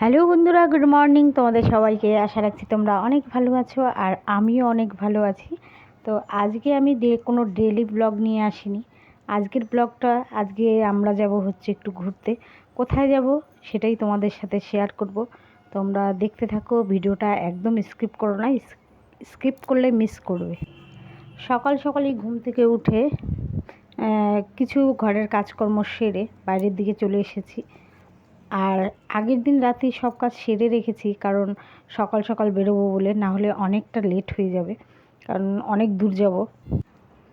Hello বন্ধুরা, good morning. তোমাদের সবাইকে আশা রাখছি তোমরা অনেক ভালো আছো আর আমিও অনেক ভালো আছি। তো আজকে আমি ডে কোনো ডেলি ব্লগ নিয়ে আসিনি। আজকের ব্লগটা, আজকে আমরা যাব হচ্ছে একটু ঘুরতে। কোথায় যাব সেটাই তোমাদের সাথে শেয়ার করব। তোমরা দেখতে থাকো, ভিডিওটা একদম স্কিপ করো না স্কিপ করলে মিস করবে। সকাল সকালই ঘুম থেকে উঠে কিছু ঘরের কাজকর্ম সেরে বাইরের দিকে চলে এসেছি। আর আগের দিন রাতে সব কাজ সেরে রেখেছি, কারণ সকাল সকাল বেরোবো বলে, না হলে অনেকটা লেট হয়ে যাবে, কারণ অনেক দূর যাব।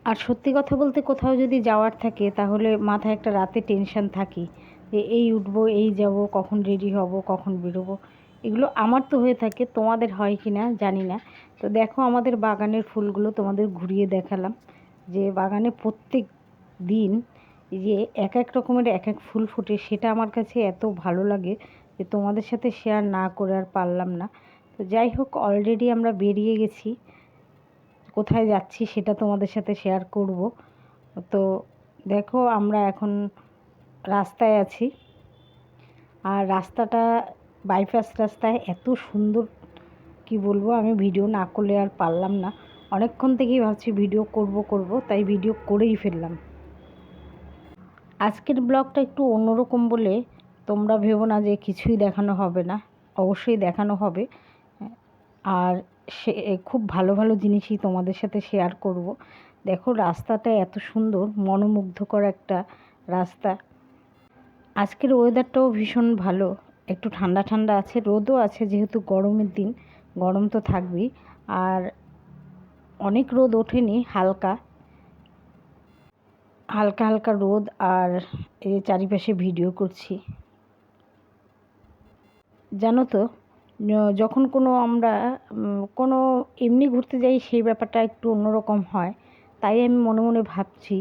আর সত্যি কথা বলতে কোথাও যদি যাওয়ার থাকে, তাহলে মাথায় একটা রাতে টেনশন থাকি যে এই উঠবো, এই যাব, কখন রেডি হব, কখন বেরোবো, এগুলো আমার তো হয়ে থাকে, তোমাদের হয় কি না জানি না। তো দেখো আমাদের বাগানের ফুলগুলো তোমাদের ঘুরিয়ে দেখালাম, যে বাগানে প্রত্যেক দিন যে এক এক রকমের এক এক ফুল ফোটে, সেটা আমার কাছে এত ভালো লাগে যে তোমাদের সাথে শেয়ার না করে আর পারলাম না। তো যাই হোক অলরেডি আমরা বেরিয়ে গেছি। কোথায় যাচ্ছি সেটা তোমাদের সাথে শেয়ার করব। তো দেখো, আমরা এখন রাস্তায় আছি। আর রাস্তাটা বাইপাস রাস্তায় এত সুন্দর, কি বলব, আমি ভিডিও না করলে আর পারলাম না। অনেকক্ষণ থেকেই ভাবছি ভিডিও করব করব, তাই ভিডিও করেই ফেললাম। আজকের ব্লগটা একটু অন্যরকম বলে তোমরা ভেবো না যে কিছুই দেখানো হবে না, অবশ্যই দেখানো হবে। আর সে খুব ভালো ভালো জিনিসই তোমাদের সাথে শেয়ার করব। দেখো রাস্তাটা এত সুন্দর, মনোমুগ্ধকর একটা রাস্তা। আজকের ওয়েদারটাও ভীষণ ভালো, একটু ঠান্ডা ঠান্ডা আছে, রোদও আছে যেহেতু গরমের দিন, গরম তো থাকবেই। আর অনেক রোদ ওঠেনি, হালকা। হালকা হালকা রোদ আর এই চারিপাশে ভিডিও করছি। জানো তো যখন কোনো আমরা কোনো এমনি ঘুরতে যাই সেই ব্যাপারটা একটু অন্যরকম হয়। তাই আমি মনে মনে ভাবছি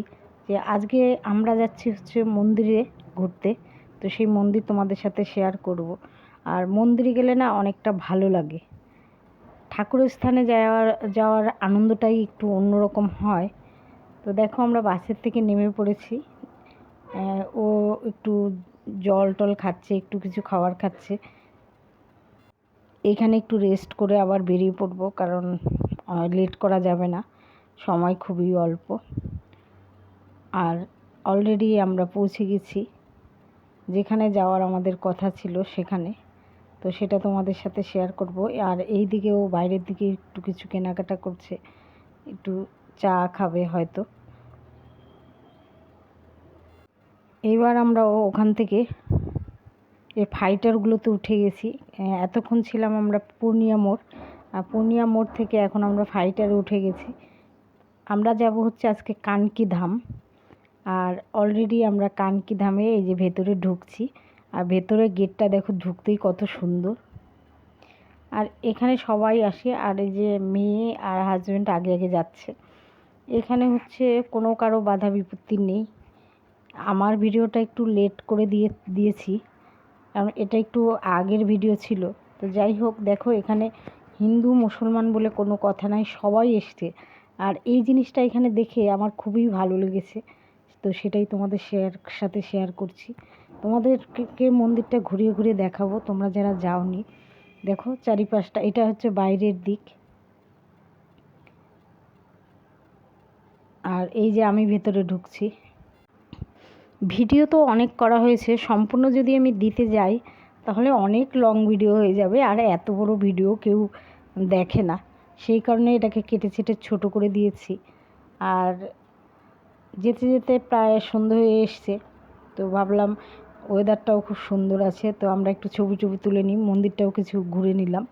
যে আজকে আমরা যাচ্ছি হচ্ছে মন্দিরে ঘুরতে। তো সেই মন্দির তোমাদের সাথে শেয়ার করব। আর মন্দিরে গেলে না অনেকটা ভালো লাগে। ঠাকুরের স্থানে যাওয়ার যাওয়ার আনন্দটাই একটু অন্যরকম হয়। তো দেখো আমরা বাসের থেকে নেমে পড়েছি। ও একটু জল টল খাচ্ছে, একটু কিছু খাবার খাচ্ছে। এখানে একটু রেস্ট করে আবার বেরিয়ে পড়ব, কারণ লেট করা যাবে না। সময় খুবই অল্প। আর অলরেডি আমরা পৌঁছে গেছি। যেখানে যাওয়ার আমাদের কথা ছিল সেখানে। তো সেটা তোমাদের সাথে শেয়ার করব। আর এই দিকেও বাইরের দিকে একটু কিছু কেনাকাটা করছে। একটু চা খাবে হয়তো। এইবার আমরা ওখান থেকে এই ফাইটারগুলোতে উঠে গেছি। এতক্ষণ ছিলাম আমরা পূর্ণিয়া মোড়। আর পূর্ণিয়া মোড় থেকে এখন আমরা ফাইটারে উঠে গেছি। আমরা যাব হচ্ছে আজকে কানকি ধাম। আর অলরেডি আমরা কানকি ধামে এই যে ভেতরে ঢুকছি। আর ভেতরের গেটটা দেখো ঢুকতেই কত সুন্দর। আর এখানে সবাই আসে। আর এই যে মেয়ে আর হাজব্যান্ড আগে আগে যাচ্ছে। এখানে হচ্ছে কোনো কারও বাধা বিপত্তি নেই। আমার ভিডিওটা একটু লেট করে দিয়ে, দিয়েছি। কারণ এটা একটু আগের ভিডিও ছিল। তো যাই হোক, দেখো এখানে হিন্দু মুসলমান বলে কোনো কথা নাই, সবাই এসছে। আর এই জিনিসটা এখানে দেখে আমার খুবই ভালো লেগেছে। তো সেটাই তোমাদের শেয়ার সাথে শেয়ার করছি। তোমাদেরকে মন্দিরটা ঘুরিয়ে ঘুরিয়ে দেখাবো, তোমরা যারা যাওনি। দেখো চারিপাশটা, এটা হচ্ছে বাইরের দিক। আর এই যে আমি ভেতরে ঢুকছি। ভিডিও তো অনেক করা হয়েছে, সম্পূর্ণ যদি আমি দিতে যাই, তাহলে অনেক লং ভিডিও হয়ে যাবে আর এত বড় ভিডিও কেউ দেখে না। সেই কারণে এটাকে কেটে ছেটে ছোট করে দিয়েছি। আর যেতে যেতে প্রায় সন্ধে হয়ে এসছে, তো ভাবলাম ওয়েদারটাও খুব সুন্দর আছে, তো আমরা একটু ছবি টবি তুলে নিই, মন্দিরটাও কিছু ঘুরে নিলাম।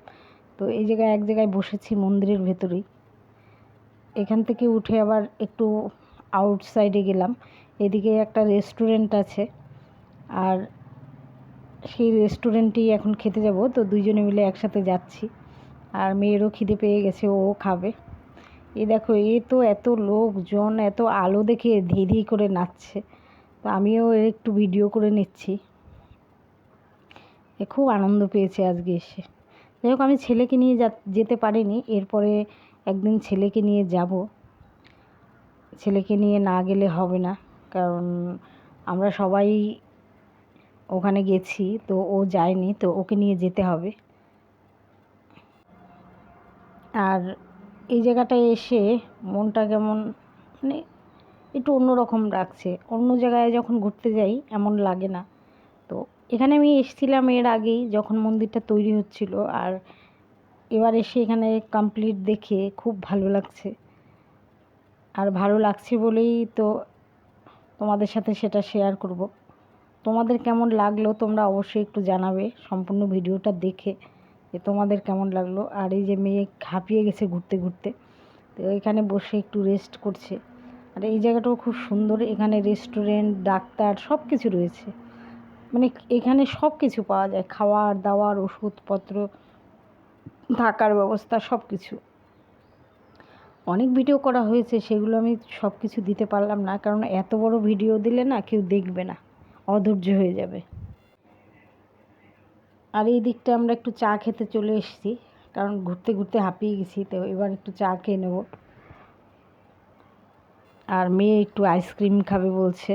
তো এই জায়গায় এক জায়গায় বসেছি মন্দিরের ভেতরেই। এখান থেকে উঠে আবার একটু আউটসাইডে গেলাম। এদিকে একটা রেস্টুরেন্ট আছে। আর সেই রেস্টুরেন্টেই এখন খেতে যাব। তো দুইজনে মিলে একসাথে যাচ্ছি। আর মেয়েরও খিদে পেয়ে গেছে, ও খাবে। এ দেখো, এ তো এত লোকজন, এত আলো দেখে ধি ধি করে নাচছে। তো আমিও এর একটু ভিডিও করে নিচ্ছি। এ খুব আনন্দ পেয়েছে আজকে এসে। যাই হোক, আমি ছেলেকে নিয়ে যেতে পারিনি। এরপরে একদিন ছেলেকে নিয়ে যাব। ছেলেকে নিয়ে না গেলে হবে না। কারণ আমরা সবাই ওখানে গেছি, তো ও যায়নি, তো ওকে নিয়ে যেতে হবে। আর এই জায়গাটায় এসে মনটা কেমন মানে একটু অন্যরকম লাগছে। অন্য জায়গায় যখন ঘুরতে যাই, এমন লাগে না। তো এখানে আমি এসেছিলাম এর আগেই, যখন মন্দিরটা তৈরি হচ্ছিল। আর এবার এসে এখানে কমপ্লিট দেখে খুব ভালো লাগছে। আর ভালো লাগছে বলেই তো তোমাদের সাথে সেটা শেয়ার করব। তোমাদের কেমন লাগল তোমরা অবশ্যই একটু জানাবে সম্পূর্ণ ভিডিওটা দেখে যে তোমাদের কেমন লাগল। আর এই যে মেয়ে হাঁপিয়ে গেছে ঘুরতে ঘুরতে, তো এখানে বসে একটু রেস্ট করছে। আর এই জায়গাটাও খুব সুন্দর, এখানে রেস্টুরেন্ট ডাক্তার সব কিছু রয়েছে। মানে এখানে সব কিছু পাওয়া যায় খাওয়ার দাওয়ার ওষুধপত্র থাকার ব্যবস্থা সব কিছু অনেক ভিডিও করা হয়েছে, সেগুলো আমি সব কিছু দিতে পারলাম না, কারণ এত বড় ভিডিও দিলে না কেউ দেখবে না, অধৈর্য হয়ে যাবে। আর এই দিকটা আমরা একটু চা খেতে চলে এসেছি, কারণ ঘুরতে ঘুরতে হাঁপিয়ে গেছি, তো এবার একটু চা খেয়ে নেব। আর মেয়ে একটু আইসক্রিম খাবে বলছে।